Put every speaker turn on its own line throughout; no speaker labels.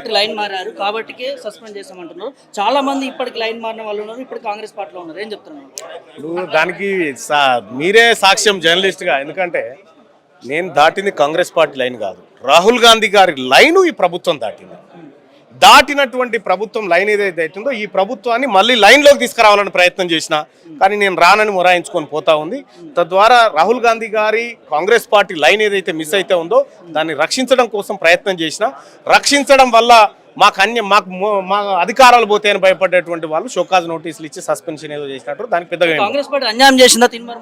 Line మారారు కాబట్టికే suspend చేసామంటున్నారు చాలా మంది ఇప్పటికి లైన్ మారిన వాళ్ళు ఉన్నారు ఇప్పుడు కాంగ్రెస్ పార్టీలో ఉన్నారు. ఏం చెప్తున్నారు?
నువ్వు దానికి సా- మీరే సాక్ష్యం జర్నలిస్ట్గా ఎందుకంటే నేను దాటింది కాంగ్రెస్ పార్టీ లైన్ కాదు. రాహుల్ గాంధీ గారి లైను ఈ ప్రభుత్వం దాటింది. దాటినటువంటి ప్రభుత్వం లైన్ ఏదైతే అవుతుందో ఈ ప్రభుత్వాన్ని మళ్ళీ లైన్లోకి తీసుకురావాలని ప్రయత్నం చేసిన. కానీ నేను రానని మొరాయించుకొని పోతా ఉంది. తద్వారా రాహుల్ గాంధీ గారి కాంగ్రెస్ పార్టీ లైన్ ఏదైతే మిస్ అయితే ఉందో దాన్ని రక్షించడం కోసం ప్రయత్నం చేసిన. రక్షించడం వల్ల మాకు అన్య మాకు మా అధికారాలు పోతాయని భయపడేటువంటి వాళ్ళు షోకాజ్ నోటీసులు ఇచ్చి సస్పెన్షన్ ఏదో చేసినట్టు దానికి పెద్దగా
కాంగ్రెస్ పార్టీ అన్యాయం చేసిందా తిన్మర్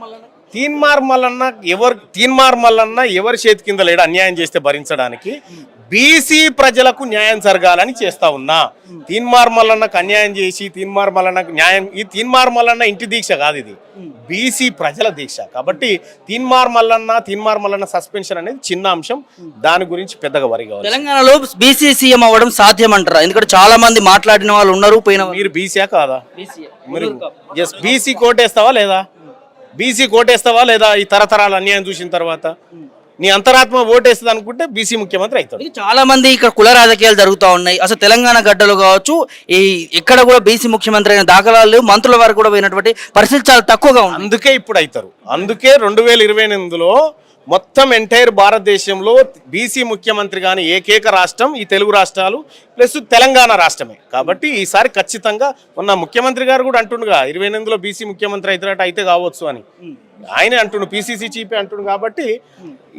తీన్మార్ మల్లన్న ఎవరు తీన్మార్ మల్లన్న ఎవరి చేతి కింద లేడు అన్యాయం చేస్తే భరించడానికి బీసీ ప్రజలకు న్యాయం జరగాలని చేస్తా ఉన్నా. తీన్మార్ మల్లన్నకు అన్యాయం చేసి తీన్మార్ మల్లన్నకు న్యాయం ఈ తీన్మార్ మల్లన్న ఇంటి దీక్ష కాదు ఇది. బీసీ ప్రజల దీక్ష. కాబట్టి తీన్మార్ మల్లన్న తీన్మార్ మల్లన్న సస్పెన్షన్ అనేది చిన్న అంశం. దాని గురించి పెద్దగా వరి కావాలి
తెలంగాణలో బీసీ సీఎం అవ్వడం సాధ్యం అంటారా ఎందుకంటే చాలా మంది మాట్లాడిన వాళ్ళు ఉన్నారు పోయిన
మీరు బీసీయా కాదా. మీరు ఎస్ బీసీ కోటేస్తావా లేదా? బీసీ కోటేస్తావా లేదా ఈ తరతరాల అన్యాయం చూసిన తర్వాత? నీ అంతరాత్మ ఓటేస్తుంది అనుకుంటే బీసీ ముఖ్యమంత్రి అవుతాడు.
చాలా మంది ఇక్కడ కుల రాజకీయాలు జరుగుతూ ఉన్నాయి. అసలు తెలంగాణ గడ్డలు కావచ్చు ఈ ఎక్కడ కూడా బీసీ ముఖ్యమంత్రి అయిన దాఖలాలు మంత్రుల వరకు కూడా పోయినటువంటి పరిస్థితి చాలా తక్కువగా ఉంది
అందుకే ఇప్పుడు అవుతారు. అందుకే రెండు వేల ఇరవై ఎనిమిదిలో మొత్తం ఎంటైర్ భారతదేశంలో బీసీ ముఖ్యమంత్రి కానీ ఏకైక రాష్ట్రం ఈ తెలుగు రాష్ట్రాలు ప్లస్ తెలంగాణ రాష్ట్రమే. కాబట్టి ఈసారి ఖచ్చితంగా ఉన్న ముఖ్యమంత్రి గారు కూడా అంటుండగా ఇరవై ఎనిమిదిలో బీసీ ముఖ్యమంత్రి అవుతున్నట్టు అయితే కావచ్చు అని. ఆయనే అంటుండు పీసీసీ చీఫ్ అంటుండు కాబట్టి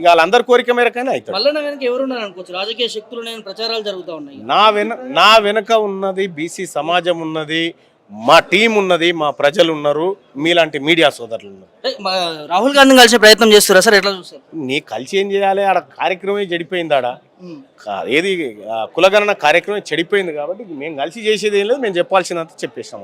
వాళ్ళందరి కోరిక మేరకైనా అవుతాడు.
మల్లన్న వెనక ఎవరున్నారు అనుకోవచ్చు? రాజకీయ శక్తులు ప్రచారాలు జరుగుతూ ఉన్నాయి.
నా వెన నా వెనుక ఉన్నది బీసీ సమాజం ఉన్నది. మా టీం ఉన్నది మా ప్రజలు ఉన్నారు మీలాంటి మీడియా సోదరులు ఉన్నారు.
రాహుల్ గాంధీని కలిసే ప్రయత్నం చేస్తారా సార్? ఎట్లా చూస్తారు?
నీ కలిసి ఏం చేయాలి? ఆడ కార్యక్రమం చెడిపోయింది ఆడ కా- ఏది ఆ, కులగణన కార్యక్రమం చెడిపోయింది కాబట్టి మేము కలిసి చేసేది ఏం లేదు మేము చెప్పాల్సినంత చెప్పేసాం